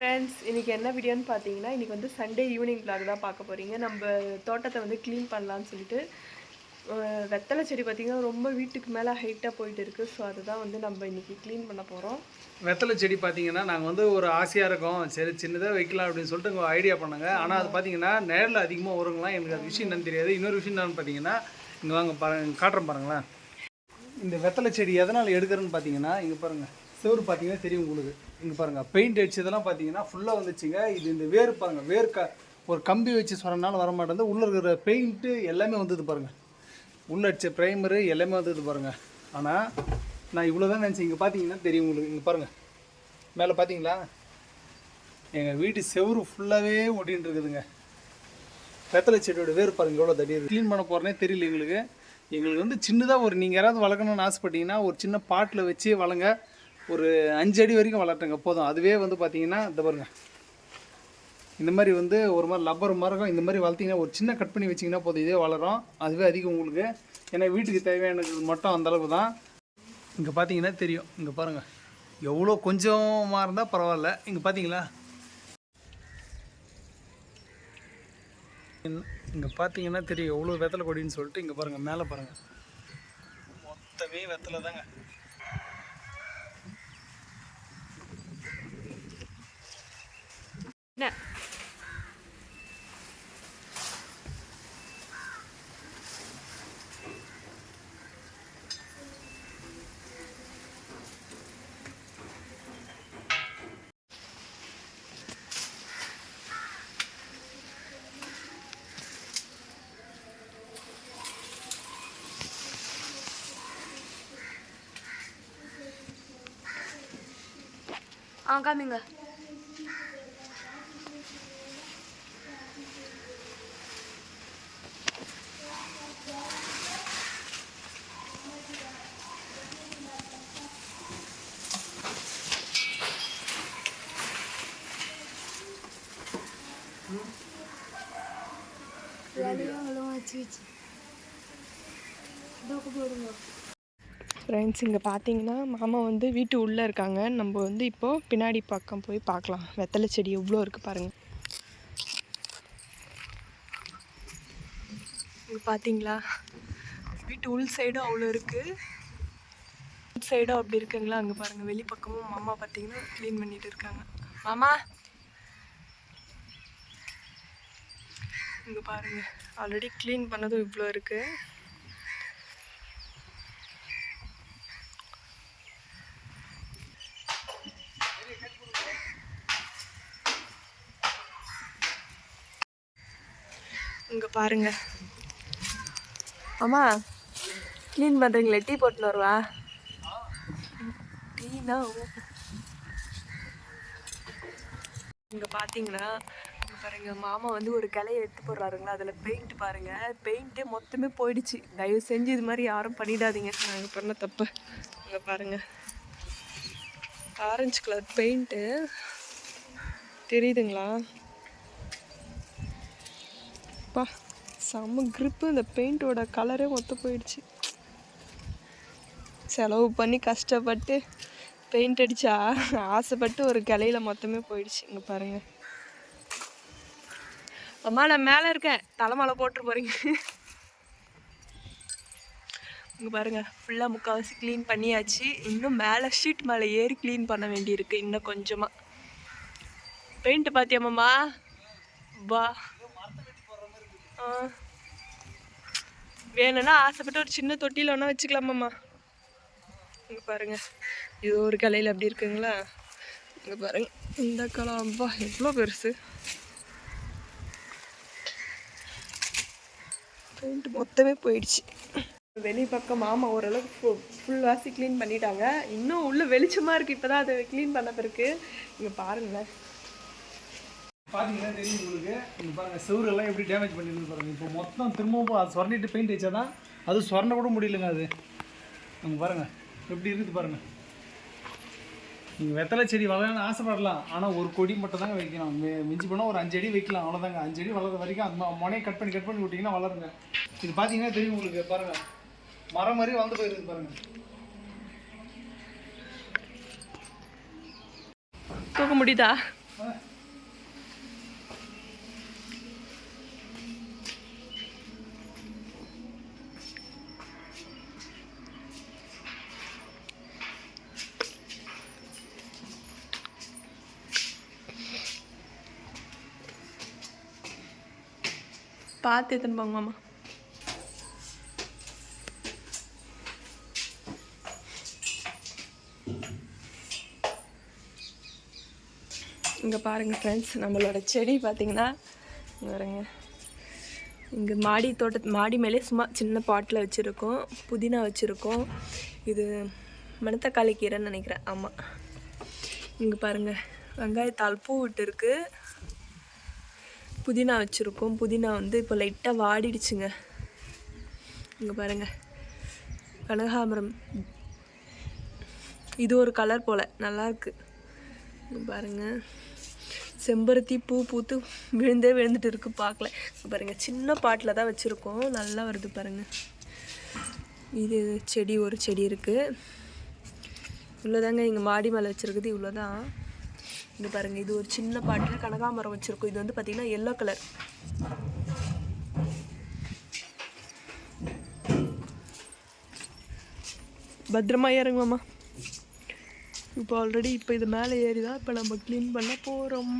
Friends இன்றைக்கி என்ன வீடியோன்னு பார்த்தீங்கன்னா இன்றைக்கி வந்து சண்டே ஈவினிங் பிளாக் தான் பார்க்க போகிறீங்க நம்ம தோட்டத்தை வந்து க்ளீன் பண்ணலான்னு சொல்லிட்டு வெத்தலை செடி பார்த்திங்கன்னா ரொம்ப வீட்டுக்கு மேலே ஹைட்டாக போயிட்டு இருக்குது ஸோ அதுதான் வந்து நம்ம இன்றைக்கி க்ளீன் பண்ண போகிறோம் வெத்தலை செடி பார்த்தீங்கன்னா நாங்கள் வந்து ஒரு ஆசையாக இருக்கோம். சரி சின்னதாக வைக்கலாம் அப்படின்னு சொல்லிட்டு இங்கே ஐடியா பண்ணாங்க. ஆனால் அது பார்த்தீங்கன்னா நேரில் அதிகமாக வருங்களா எனக்கு அது விஷயம் என்னன்னு தெரியாது. இன்னொரு விஷயம் என்னன்னு பார்த்தீங்கன்னா இங்கே வாங்க பாருங்க காட்டுறேன் பாருங்களேன். இந்த வெத்தலை செடி எதனால் எடுக்கிறேன்னு பார்த்தீங்கன்னா இங்கே பாருங்கள் செவரு பார்த்தீங்கன்னா தெரியும் உங்களுக்கு. இங்கே பாருங்கள் பெயிண்ட் அடிச்சதெல்லாம் பார்த்தீங்கன்னா ஃபுல்லாக வந்துச்சுங்க. இது இந்த வேர் பாருங்கள் வேர் க ஒரு கம்பி வச்சு சொன்னனால வர மாட்டேங்குது. உள்ளே இருக்கிற பெயிண்ட்டு எல்லாமே வந்தது பாருங்கள் உள்ளே அடித்த ப்ரைமரு எல்லாமே வந்தது பாருங்கள் ஆனால் நான் இவ்வளோ தான் நினச்சேன். இங்கே பார்த்தீங்கன்னா தெரியும் உங்களுக்கு. இங்கே பாருங்கள் மேலே பார்த்தீங்களா எங்கள் வீட்டு செவுரு ஃபுல்லாகவே ஒட்டின்னு இருக்குதுங்க. வெத்தலை செடியோட வேர் பாருங்கள் எவ்வளோ தடி க்ளீன் பண்ண போகிறனே தெரியல எங்களுக்கு. எங்களுக்கு வந்து சின்னதாக ஒரு நீங்கள் யாராவது வளர்க்கணும்னு ஆசைப்பட்டீங்கன்னா ஒரு சின்ன பாட்டில் வச்சு வளங்க ஒரு அஞ்சு அடி வரைக்கும் வளர்த்துங்க. போதும். அதுவே வந்து பார்த்தீங்கன்னா இந்த பாருங்க. இந்த மாதிரி வந்து ஒரு மாதிரி லப்பர் மரகம் இந்த மாதிரி வளர்த்தீங்கன்னா ஒரு சின்ன கட் பண்ணி வச்சிங்கன்னா போதும். இதே வளரும். அதுவே அதிகம் உங்களுக்கு. ஏன்னா வீட்டுக்கு தேவையானது மட்டும் அந்தளவுக்கு தான். இங்கே பார்த்தீங்கன்னா தெரியும். இங்கே பாருங்கள் எவ்வளோ கொஞ்சமாக இருந்தால் பரவாயில்ல. இங்கே பார்த்தீங்களா இங்கே பார்த்தீங்கன்னா தெரியும். எவ்வளோ வெத்தலை கொடின்னு சொல்லிட்டு இங்கே பாருங்கள் மேலே பாருங்கள் மொத்தமே வெத்தலை தாங்க என்ன ஆ காமிங்க வச்சு வச்சு தூக்கு ஃப்ரெண்ட்ஸ் இங்கே பார்த்தீங்கன்னா மாமா வந்து வீட்டு உள்ளே இருக்காங்க. நம்ம வந்து இப்போது பின்னாடி பக்கம் போய் பார்க்கலாம். வெத்தலை செடி எவ்வளோ இருக்குது பாருங்கள் இங்கே பார்த்தீங்களா வீட்டு உள் சைடும் அவ்வளோ இருக்குது உள் சைடும் அப்படி இருக்குங்களா? அங்கே பாருங்கள் வெளி பக்கமும் மாமா பார்த்தீங்கன்னா க்ளீன் பண்ணிட்டு இருக்காங்க. மாமா! இங்கே பாருங்கள் ஆல்ரெடி க்ளீன் பண்ணதும் இவ்வளோ இருக்குது இங்கே பாருங்க. அம்மா க்ளீன் பண்ணுறீங்களே டீ போட்டுன்னு வருவா? டீனா இங்கே பார்த்தீங்களா இங்க பாருங்க மாமா வந்து ஒரு கிளையை எடுத்து போடுறாருங்களா? அதில் பெயிண்ட் பாருங்க. பெயிண்ட்டே மொத்தமே போயிடுச்சு. தயவு செஞ்சு இது மாதிரி யாரும் பண்ணிடாதீங்க. நாங்கள் பண்ண தப்பு. இங்கே பாருங்க. ஆரஞ்சு கலர் பெயிண்ட்டு தெரியுதுங்களா? பா செம்ம க்ரிப்பு இந்த பெயிண்டோட கலரே மொத்த போயிடுச்சு. செலவு பண்ணி கஷ்டப்பட்டு பெயிண்ட் அடித்தா ஆசைப்பட்டு ஒரு கிளையில மொத்தமே போயிடுச்சு. இங்கே பாருங்கள் அம்மா நான் மேலே இருக்கேன். தலைமலை போட்டு போறீங்க. இங்கே பாருங்க ஃபுல்லாக முக்கால்வாசி க்ளீன் பண்ணியாச்சு. இன்னும் மேலே ஷீட் மேலே ஏறி க்ளீன் பண்ண வேண்டியிருக்கு இன்னும் கொஞ்சமாக பெயிண்ட் பார்த்தியாமாம்மா வா. ஆ. வேணும்னா ஆசைப்பட்டு ஒரு சின்ன தொட்டியில் ஒன்றா வச்சுக்கலாமாம்மா இங்கே பாருங்க இது ஒரு கலையில் அப்படி இருக்குங்களா? இங்கே பாருங்கள் இந்த களம் அப்பா எவ்வளோ பெருசு. பெயிண்ட் மொத்தமே போயிடுச்சு. வெளி பக்கம் மாமா ஓரளவுக்கு ஃபுல் ஃபுல் வாசி க்ளீன் பண்ணிட்டாங்க. இன்னும் உள்ள வெளிச்சமாக இருக்குது இப்போ தான் அதை க்ளீன் பண்ண பிறகு. இங்கே பாருங்களேன். பார்த்தீங்கன்னா தெரியும் உங்களுக்கு. இங்கே பாருங்கள் செவரெல்லாம் எப்படி டேமேஜ் பண்ணிருந்து பாருங்கள் இப்போ மொத்தம் திரும்பவும் அது சொரண்டிட்டு பெயிண்ட் அடிச்சா தான் அது சொரண கூட முடியலங்க அது. அங்கே பாருங்கள் எப்படி இருக்குது பாருங்கள் நீங்கள் வெத்தலை செடி வளரணும்னு ஆசைப்படலாம். ஆனால் ஒரு கொடி மட்டும் தாங்க வைக்கணும் மிஞ்சி போனால் ஒரு அஞ்சு அடி வைக்கலாம். அவ்வளோதாங்க அஞ்சு அடி வளர்ற வரைக்கும் அந்த முனையை கட் பண்ணி கட் பண்ணி விட்டிங்கன்னா வளருங்க. இது பார்த்தீங்கன்னா தெரியும் உங்களுக்கு. பாருங்கள் மரம் மாதிரி வளர்ந்து போயிருக்குது பாருங்கள் தூக்க முடியுதா? பார்த்து எடுத்துன்னு போங்க மாமா. இங்கே பாருங்கள் ஃப்ரெண்ட்ஸ் நம்மளோட செடி பார்த்தீங்கன்னா பாருங்க. இங்கே மாடி தோட்ட மாடி மேலே சும்மா சின்ன பாட்டில் வச்சுருக்கோம் புதினா வச்சுருக்கோம். இது மணத்தக்காளி கீரைன்னு நினைக்கிறேன். ஆமாம் இங்கே பாருங்கள் வெங்காயத்தால் பூ விட்டுருக்கு. புதினா வச்சுருக்கோம். புதினா வந்து இப்போ லைட்டாக வாடிடுச்சுங்க. இங்கே பாருங்கள் கனகாமரம் இது ஒரு கலர் போல். நல்லாயிருக்கு இங்கே பாருங்க. செம்பருத்தி பூ பூத்து விழுந்தே விழுந்துட்டு இருக்கு. பார்க்கல. பாருங்கள் சின்ன பாட்டில் தான் வச்சுருக்கோம். நல்லா வருது பாருங்கள் இது செடி ஒரு செடி இருக்குது இவ்வளோதாங்க. எங்கள் மாடி மேலே வச்சுருக்குது இவ்வளோதான். இங்கே பாருங்கள் இது ஒரு சின்ன பாட்டில் கனகாமரம் வச்சுருக்கோம். இது வந்து பார்த்திங்கன்னா எல்லோ கலர் பத்திரமா இறங்குமாம்மா இப்போ ஆல்ரெடி இப்போ இது மேலே ஏறி தான் இப்போ நம்ம க்ளீன் பண்ண போகிறோம்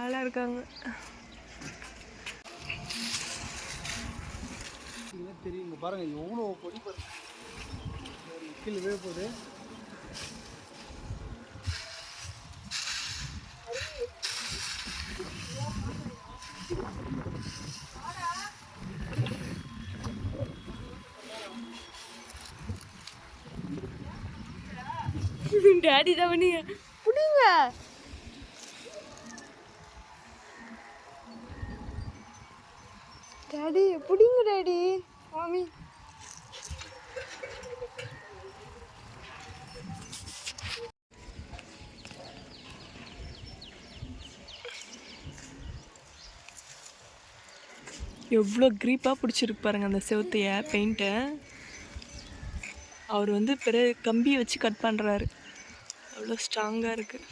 நல்லா இருக்காங்க. இங்கே பாருங்கள் எவ்வளோ பொடி பாருங்க. கீழே விழ போகுது டேடி தான் பண்ணி. பிடிங்க. டேடி பிடிங்க டேடி மாமி. எவ்வளோ க்ரீப்பாக பிடிச்சிருக்கு பாருங்கள் அந்த செவுத்தைய பெயிண்ட்டை அவர் வந்து பிற கம்பியை வச்சு கட் பண்ணுறாரு அவ்வளோ ஸ்ட்ராங்காக இருக்குது